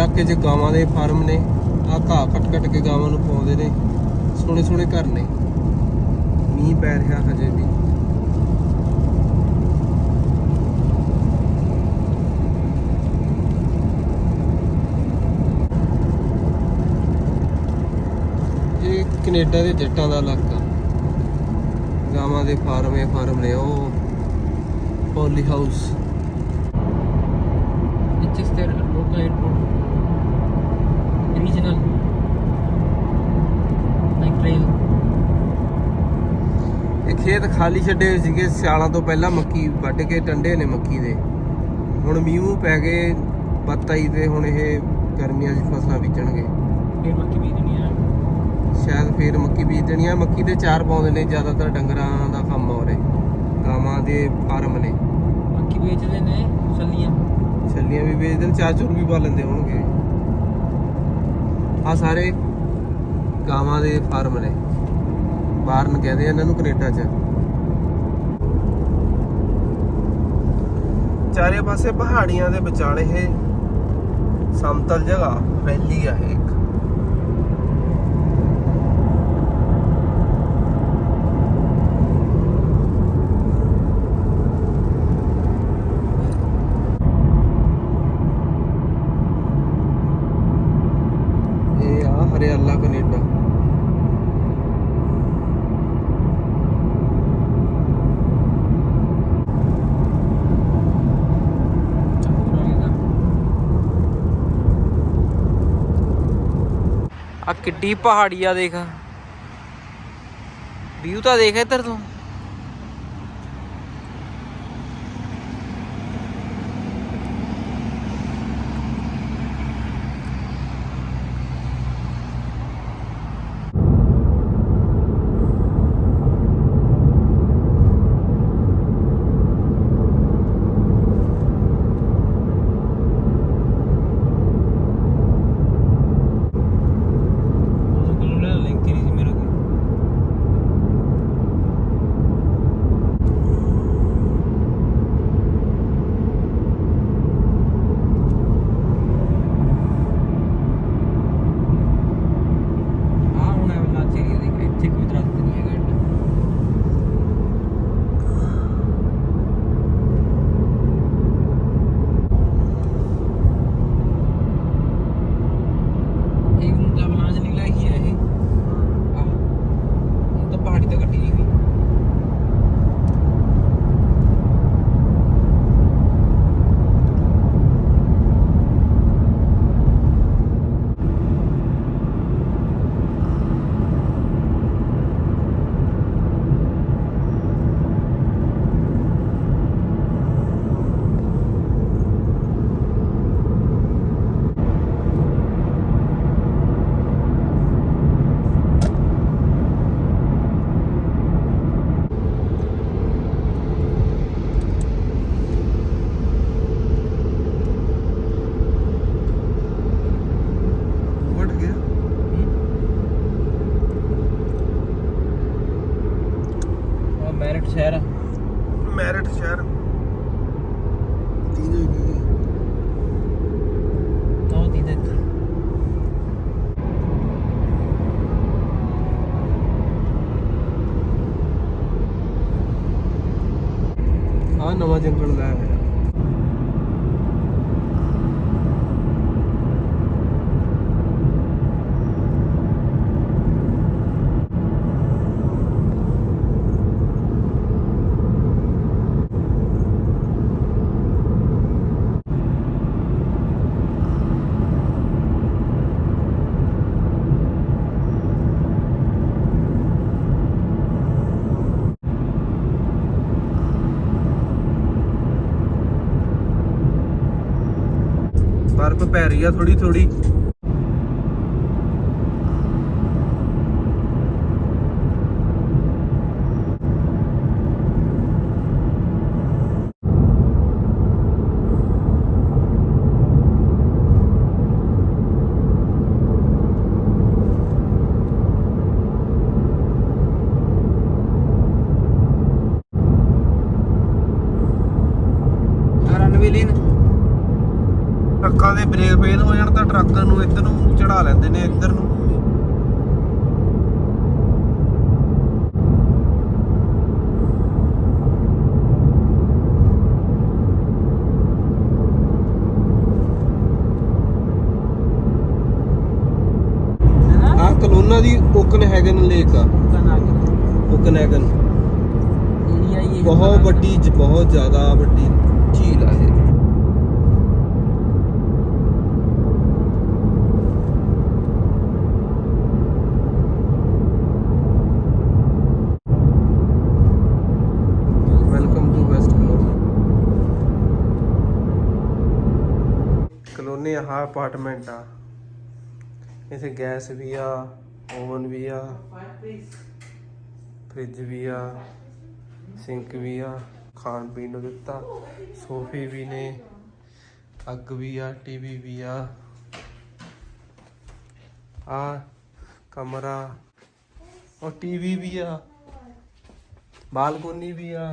ਇਲਾਕੇ 'ਚ ਗਾਵਾਂ ਦੇ ਫਾਰਮ ਨੇ ਆ ਘਾਹ ਕੱਟ ਕੱਟ ਕੇ ਗਾਵਾਂ ਨੂੰ ਪਾਉਂਦੇ ਨੇ, ਸੋਹਣੇ ਸੋਹਣੇ ਘਰ ਨੇ। ਮੀਂਹ ਪੈ ਰਿਹਾ ਹਜੇ ਵੀ। ਇਹ ਕੈਨੇਡਾ ਦੇ ਜੱਟਾਂ ਦਾ ਇਲਾਕਾ। ਗਾਵਾਂ ਦੇ ਫਾਰਮ, ਇਹ ਫਾਰਮ ਨੇ, ਉਹ poly house It's just local. Regional. Like trail. ਇਹ ਖੇਤ ਖਾਲੀ ਛੱਡੇ ਹੋਏ ਸੀਗੇ ਸਿਆਲਾਂ ਤੋਂ ਪਹਿਲਾਂ ਮੱਕੀ ਵੱਢ ਕੇ ਟੰਡੇ ਨੇ ਮੱਕੀ ਦੇ। ਹੁਣ ਮੀਂਹ ਪੈ ਗਏ ਪੱਤਾ ਹੀ ਤੇ ਹੁਣ ਇਹ ਗਰਮੀਆਂ 'ਚ ਫਸਲਾਂ ਬੀਜਣਗੇ। ਫਿਰ ਮੱਕੀ ਬੀਜਣੀ ਆ। ਸ਼ਾਇਦ ਫੇਰ ਮੱਕੀ ਬੀਜ ਦੇਣੀ ਆ। ਮੱਕੀ ਦੇ ਚਾਰ ਪਾਉਂਦੇ ਨੇ ਜ਼ਿਆਦਾਤਰ ਡੰਗਰਾਂ ਦਾ ਕੰਮ ਹੋ ਰਿਹਾ ਗਾਵਾਂ ਦੇ ਫਾਰਮ ਨੇ। ਮੱਕੀ ਵੇਚਦੇ ਨੇ ਛੱਲੀਆਂ। ਛੱਲੀਆਂ ਵੀ ਵੇਚਦੇ ਨੇ ਚਾਰ ਚੂਰ ਵੀ ਪਾ ਲੈਂਦੇ ਹੋਣਗੇ। ਆ ਸਾਰੇ ਗਾਵਾਂ ਦੇ ਫਾਰਮ ਨੇ। ਬਾਰਨ ਕਹਿੰਦੇ ਆ ਇਹਨਾਂ ਨੂੰ ਕੈਨੇਡਾ 'ਚ। ਚਾਰੇ ਪਾਸੇ ਪਹਾੜੀਆਂ ਦੇ ਵਿਚਾਲੇ ਇਹ ਸਮਤਲ ਜਗ੍ਹਾ, ਵੈਲੀ ਆ ਇਹ ਇੱਕ ਇਹ ਆ ਹਰਿਆਲਾ ਕੈਨੇਡਾ ਆ ਕਿੱਡੀ ਪਹਾੜੀ ਆ ਦੇਖ। ਵਿਊ ਤਾਂ ਦੇਖ ਇੱਧਰ ਤੋਂ ਉਸ ਕੋਲ ਨਾ ਲਿੰਕ ਨਹੀਂ ਸੀ ਮੇਰੇ ਕੋਲ ਆ ਹੁਣ ਇਹ ਲਾਚੀ ਏਰੀਆ ਦੇਖ ਇੱਥੇ ਕੋਈ ਦਰਖਤ ਨਹੀਂ ਹੈਗਾ ਏਡਾ। ਇਹ ਹੁਣ ਤਾਂ ਬਲਾਂਜ ਨਿਕਲਿਆ ਹੀ ਹੈ ਇਹ ਆਹ ਹੁਣ ਤਾਂ ਪਹਾੜੀ ਤੇ ਕੱਟੀ ਨਹੀਂ ਹੋਈ ਵਟ ਗਿਆ ਆ ਮੈਰਿਟ ਸ਼ਹਿਰ ਆ ਮੈਰਿਟ ਸ਼ਹਿਰ ਤੀਜੇ ਕੀ ਉਹ ਦੀ ਇੱਥੇ ਆ ਨਵਾਂ ਜੰਗਲ ਦਾ ਹੈ ਬਰਫ਼ ਪੈ ਰਹੀ ਆ ਥੋੜੀ ਥੋੜੀ ਰਨਵੇ ਟਰੱਕਾਂ ਦੇ ਬ੍ਰੇਕ ਫੇਲ ਹੋ ਜਾਣ ਤਾਂ ਟਰੱਕ ਨੂੰ ਇੱਧਰ ਨੂੰ ਚੜਾ ਲੈਂਦੇ ਨੇ ਇੱਧਰ ਨੂੰ। ਦੀ ਓਕਨਹੈਗਨ ਲੇਕ ਆ। ਓਕਨਹੈਗਨ। ਬਹੁਤ ਵੱਡੀ ਬਹੁਤ ਜ਼ਿਆਦਾ ਵੱਡੀ ਝੀਲ ਆ। ਆਹ ਅਪਾਰਟਮੈਂਟ ਆ। ਇਥੇ ਗੈਸ ਵੀ ਆ ਓਵਨ ਵੀ ਆ ਫ੍ਰਿਜ ਵੀ ਆ ਸਿੰਕ ਵੀ ਆ, ਖਾਣ ਪੀਣ ਨੂੰ ਦਿੱਤਾ, ਸੋਫੇ ਵੀ ਨੇ, ਅੱਗ ਵੀ ਆ ਟੀਵੀ ਵੀ ਆ। ਆ ਕਮਰਾ, ਉਹ ਟੀਵੀ ਵੀ ਆ, ਬਾਲਕੋਨੀ ਵੀ ਆ।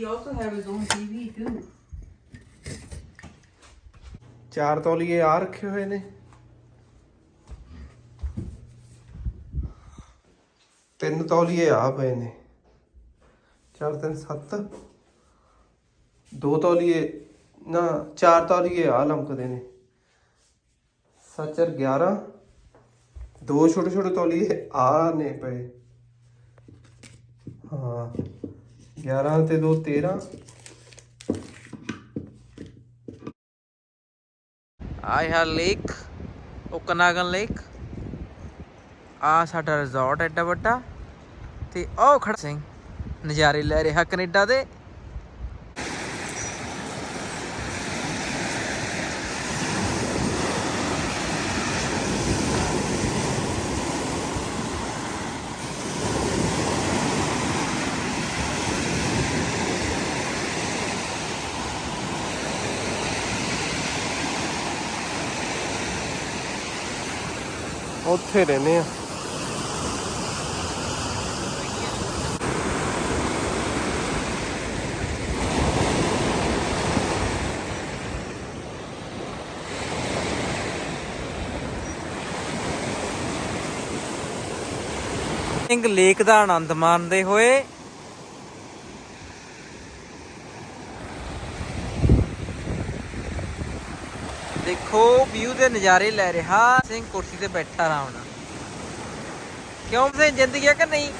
He also have his own TV too. ਚਾਰ ਤੌਲੀਏ ਆ ਰੱਖੇ ਹੋਏ ਨੇ। ਤਿੰਨ ਤੌਲੀਏ ਆ ਪਏ ਨੇ। ਚਾਰ, ਤਿੰਨ, ਸੱਤ। ਦੋ ਤੌਲੀਏ, ਨਾ, ਚਾਰ ਤੌਲੀਏ ਆ ਲੰਕਦੇ ਨੇ। ਸੱਚਰ 11 ਦੋ ਛੋਟੇ ਛੋਟੇ ਤੌਲੀਏ ਆ ਨੇ ਪਏ। ਹਾਂ। 11 ਤੇ 2 13 ਆਈ ਹੈ ਲੇਕ ਓਕਨਾਗਨ ਲੇਕ ਆ ਸਾਡਾ ਰਿਜ਼ੋਰਟ ਐਡਾ ਵੱਡਾ, ਤੇ ਉਹ ਖੜ ਸਿੰਘ ਨਜ਼ਾਰੇ ਲੈ ਰਿਹਾ ਕੈਨੇਡਾ ਦੇ। ਉੱਥੇ ਰਹਿੰਦੇ ਆ। ਸਿੰਘ ਲੇਕ ਦਾ ਆਨੰਦ ਮਾਣਦੇ ਹੋਏ ਦੇਖੋ ਵਿਊ ਦੇ ਨਜ਼ਾਰੇ ਲੈ ਰਿਹਾ। ਸਿੰਘ ਕੁਰਸੀ ਤੇ ਬੈਠਾ ਆਰਾਮ ਨਾਲ। ਕਿਉਂ? ਸਿੰਘ ਜ਼ਿੰਦਗੀ ਆ ਕਿ ਨਹੀਂ?